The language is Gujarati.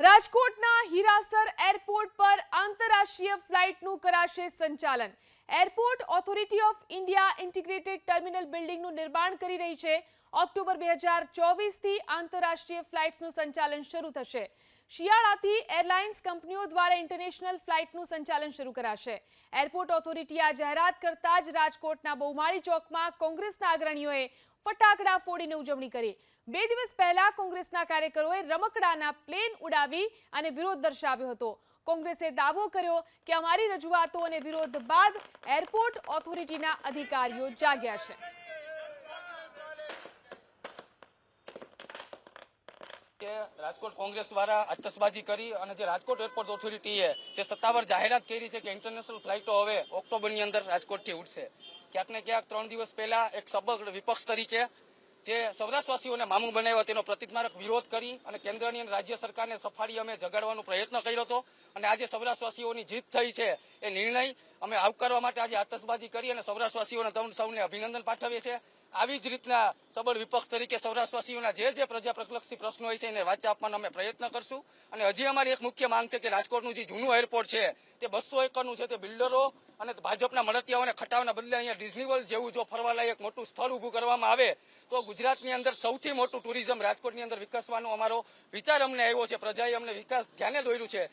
રાજકોટના હીરાસર એરપોર્ટ પર આંતરરાષ્ટ્રીય ફ્લાઇટનું કરાશે સંચાલન. Airport authority of India integrated terminal બિલ્ડિંગનું નિર્માણ કરી રહી છે. ઓક્ટોબર બે હજાર ચોવીસથી આંતરરાષ્ટ્રીય ફ્લાઇટ્સનું સંચાલન શરૂ થશે. શિયાળાથી એરલાઇન્સ કંપનીઓ દ્વારા ઇન્ટરનેશનલ ફ્લાઇટનું સંચાલન શરૂ કરાશે. એરપોર્ટ ઓથોરિટી આ જાહેરાત કરતા જ રાજકોટના બહુમાળી ચોકમાં કોંગ્રેસના અગ્રણીઓએ ફટાકડા ફોડીને ઉજવણી કરી. બે દિવસ પહેલા કોંગ્રેસના કાર્યકરોએ રમકડાના પ્લેન ઉડાવી અને વિરોધ દર્શાવ્યો હતો. કોંગ્રેસે દાવો કર્યો કે અમારી રજૂઆતો અને વિરોધ બાદ એરપોર્ટ ઓથોરિટીના અધિકારીઓ જાગ્યા છે. રાજકોટ કોંગ્રેસ દ્વારા આતશબાજી કરી અને જે રાજકોટ એરપોર્ટ ઓથોરિટીએ જે સત્તાવાર જાહેરાત કરી છે કે ઇન્ટરનેશનલ ફ્લાઇટો હવે ઓક્ટોબરની અંદર રાજકોટથી ઉડશે. ક્યાંક ને ક્યાંક ત્રણ દિવસ પહેલા એક સબળ વિપક્ષ તરીકે જે સૌરાષ્ટ્રવાસીઓને મામું બનાવ્યો તેનો પ્રતિજ્ઞારક વિરોધ કરી અને કેન્દ્રની અને રાજ્ય સરકારને સફાળી અમે જગાડવાનો પ્રયત્ન કર્યો હતો અને આજે સૌરાષ્ટ્રવાસીઓની જીત થઈ છે એ નિર્ણય અમે આવકારવા માટે આજે આતશબાજી કરી અને સૌરાષ્ટ્રવાસીઓને તમને સૌને અભિનંદન પાઠવીએ છીએ. આવી જ રીતના સબળ વિપક્ષ તરીકે સૌરાષ્ટ્રવાસીઓના જે જે પ્રજા પ્રકલક્ષી પ્રશ્નો હોય છે એને વાંચા આપવાનો અમે પ્રયત્ન કરશું. અને હજી અમારી એક મુખ્ય માંગ છે કે રાજકોટનું જે જૂનું એરપોર્ટ છે, તે બસો એકરનું છે તે બિલ્ડરો અને ભાજપના મળતિયાઓને ખટાવના બદલે અહીંયા ડિઝનીવર્લ્ડ જેવું જો ફરવાલાયક મોટું સ્થળ ઊભું કરવામાં આવે, તો ગુજરાતની અંદર સૌથી મોટું ટુરિઝમ રાજકોટની અંદર વિકસવાનો અમારો વિચાર અમને આવ્યો છે. પ્રજાએ અમને વિકાસ ધ્યાને દોર્યું છે.